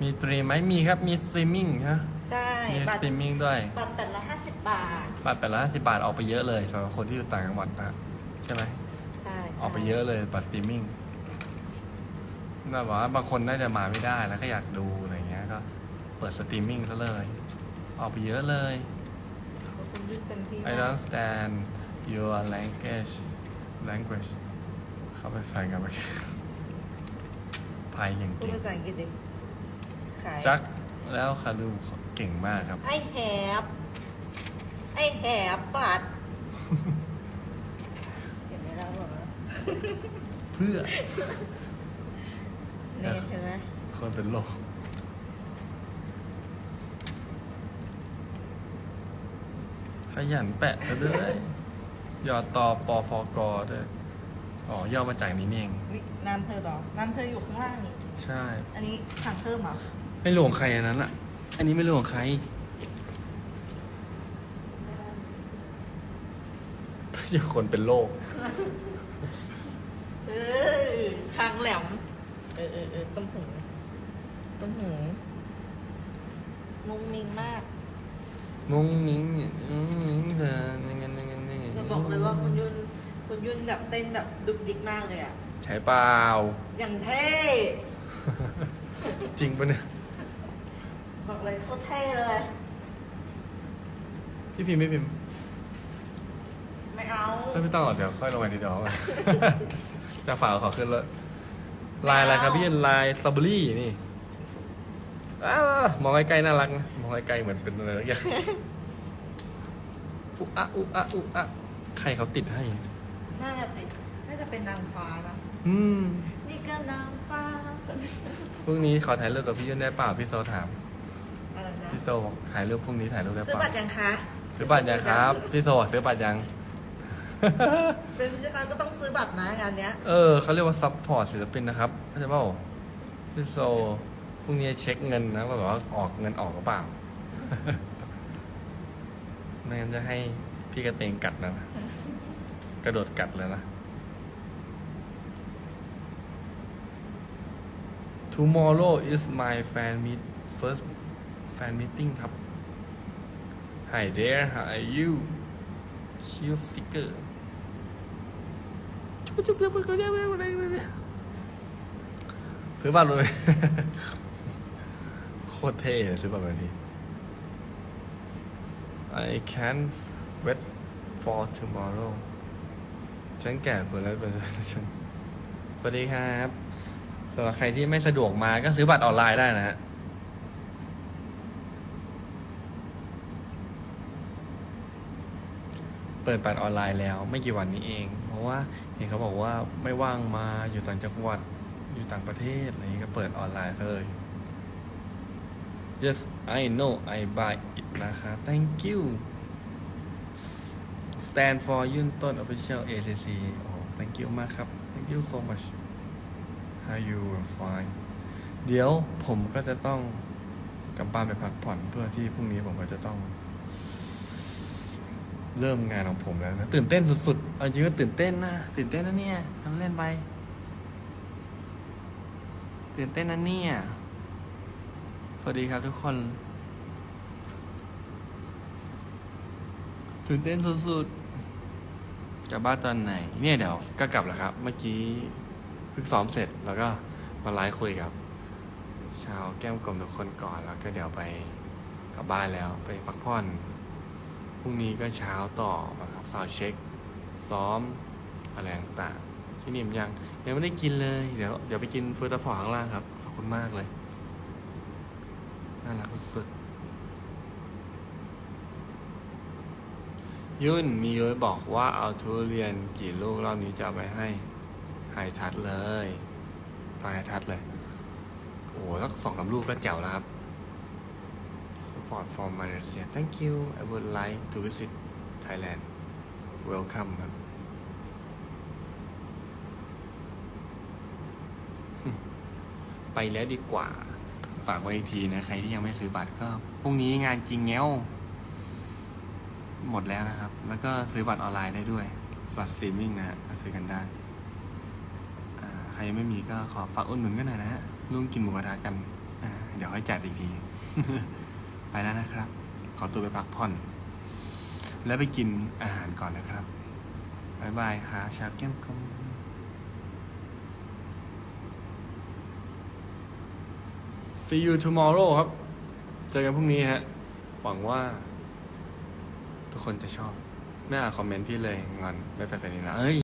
มีสตรีมไหมมีครับ มีสตรีมมิ่งฮะใช่มีสบัตตรีรมมิ่งด้วย บัตรแปดร้อยห้าสิบบาทบัตรแปดร้อยห้าสิบบาทออกไปเยอะเลยสำหรับคนที่อยู่ต่างจังหวัดนะใช่ไหม ใช่ออกไปเยอะเลยบัตรสตรีมมิ่งน่าบอกว่าบางคนน่าจะมาไม่ได้แล้วก็อยากดูอะไรเงี้ย ก็เปิดสตรีมมิ่งซะเลย ออกไปเยอะเลยคุณยืดเต็มที่ I don't understand your language language เข้าไปฟังกันไปพายเก่งพูดภาษาอังกฤษดิ ขายๆจักแล้วคารูเก่งมากครับ ไอแฮปไอแฮปบัตรเห็นไหมเราบอกว่าเพื่อเนี่ยเห็นไหมคนเป็นโรคขยันแปะซะด้วยยอต่อปอฟกด้วยอ๋อย่อมาจากนี้นี่เองวิน้ำเธอเหรอน้ำเธออยู่ข้างล่างนี่ ใช่ อันนี้สั่งเพิ่มเหรอ ไม่รู้ของใครอันนั้นอะ อันนี้ไม่รู้ของใคร อย่าคนเป็นโรคเออคางแหลม เออเออเออต้มหูต้มหูมุงมิงมากมุ้งมิ้งมุ้งมิ้งเธอยังไงยังไงยังไงจะบอกเลยว่าคุณยุ่นคุณยุ่นแบบเต้นแบบดุกดิกมากเลยอะ ใช่เปล่า อย่างเท่ จริงปะเนี่ย บอกเลยโคตรเท่เลย พี่พิมพ์ไม่พิมพ์ไม่เอาไม่ต้องหรอกเดี๋ยวค่อยลงมาทีเดียวจะฝากขอขึ้นเลยลายอะไรครับพี่ลายสตรอเบอรี่นี่อ้ามองใกล้ๆน่ารักนะมองใกล้ๆเหมือนเป็นอะไรสักอย่างอุอะอุอะอุอะใครเขาติดให้ น่าจะเป็นน่าจะเป็นนางฟ้านะ อืมนี่ก็นางฟ้า พรุ่งนี้ขอถ่ายรูปกับพี่ยุ่นได้เปล่าพี่โซถาม อะไรนะพี่โซบอกถ่ายรูปพรุ่งนี้ถ่ายรูปได้ซื้อเปบัล่าตรยังคะซื้อบัตรยังครับพี่โซบอกซื้อบัตรยัง เป็นพิธีการก็ต้องซื้อบัตรนะงานเนี้ย เออเขาเรียกว่าซัพพอร์ตศิลปินนะครับเข้าใจเปล่าพี่โซพรุ่งนี้เช็คเงินนะว่าแบบว่าออกเงินออกหรือเปล่า ไม่งั้นจะให้พี่กระเตงกัดนะนะ กระโดดกัดเลยนะ Tomorrow is my fan meet first fan meeting ครับ Hi there how are you cute sticker จุ๊บจุ๊บจุ๊บเขาเรียกว่าอะไรเนี่ยซื้อบัตรเลยโคตรเท่เลยซื้อบัตรแบบนี้ I can wait for tomorrow ฉันแก่คนแล้วเป็นฉันสวัสดีครับสำหรับใครที่ไม่สะดวกมาก็ซื้อบัตรออนไลน์ได้นะฮะ เปิดบัตรออนไลน์แล้วไม่กี่วันนี้เอง เพราะว่าเห็นเขาบอกว่าไม่ว่างมาอยู่ต่างจังหวัดอยู่ต่างประเทศอะไรนี้ก็เปิดออนไลน์เลย Yes I know I buy it นะคะ Thank you Stand for ยุ่นต้น Official ACC โอ้ Thank you มากครับ Thank you so much How you will fine เดี๋ยวผมก็จะต้องกลับบ้านไปพักผ่อนเพื่อที่พรุ่งนี้ผมก็จะต้อง เริ่มงานของผมแล้วนะตื่นเต้นสุดๆเอาจริงก็ตื่นเต้นนะตื่นเต้นนะเนี่ยทำเล่นไป ตื่นเต้นนะเนี่ย สวัสดีครับทุกคน ตื่นเต้นสุดๆกลับบ้านตอนไหน เนี่ยเดี๋ยวก็กลับแล้วครับ เมื่อกี้เพิ่งซ้อมเสร็จแล้วก็มาไลฟ์คุยกับ ชาวแก้มกลมทุกคนก่อนแล้วก็เดี๋ยวไปกลับบ้านแล้วไปพักผ่อน พรุ่งนี้ก็เช้าต่อนะครับซาวเช็ค ซ้อมอะไรต่างๆที่นี่มยังยังไม่ได้กินเลย เดี๋ยวเดี๋ยวไปกินเฟอร์ตาพอร์ข้างล่างครับ ขอบคุณมากเลย น่ารักสุดยุ่นมีย้ยบอกว่าเอาทุเรียนกี่ลูกรอบนี้จะไปให้ไฮทัดเลย ไปไฮทัดเลย โอ้โหสักสองสามลูกก็แจ๋วแล้วครับ support from Malaysia thank you I would like to visit Thailand welcome ครับไปแล้วดีกว่า ฝากไว้อีกทีนะ ใครที่ยังไม่ซื้อบัตรก็พรุ่งนี้งานจริงแง้วหมดแล้วนะครับ แล้วก็ซื้อบัตรออนไลน์ได้ด้วยบัตรสตรีมมิ่งนะฮะซื้อกันได้ใครยังไม่มีก็ขอฝากอุดหนุนกันหน่อยนะฮะร่วมกินหมูกระทะกัน เดี๋ยวค่อยจัดอีกที แล้วนะครับ ขอตัวไปพักผ่อน แล้วไปกินอาหารก่อนนะครับบายบายค่ะชาวแก้มกลม See you tomorrow ครับ เจอกันพรุ่งนี้ฮะ หวังว่า ทุกคนจะชอบ ไม่อ่านคอมเมนต์พี่เลยงอนไม่เป็นแบบนี้นะเอ้ย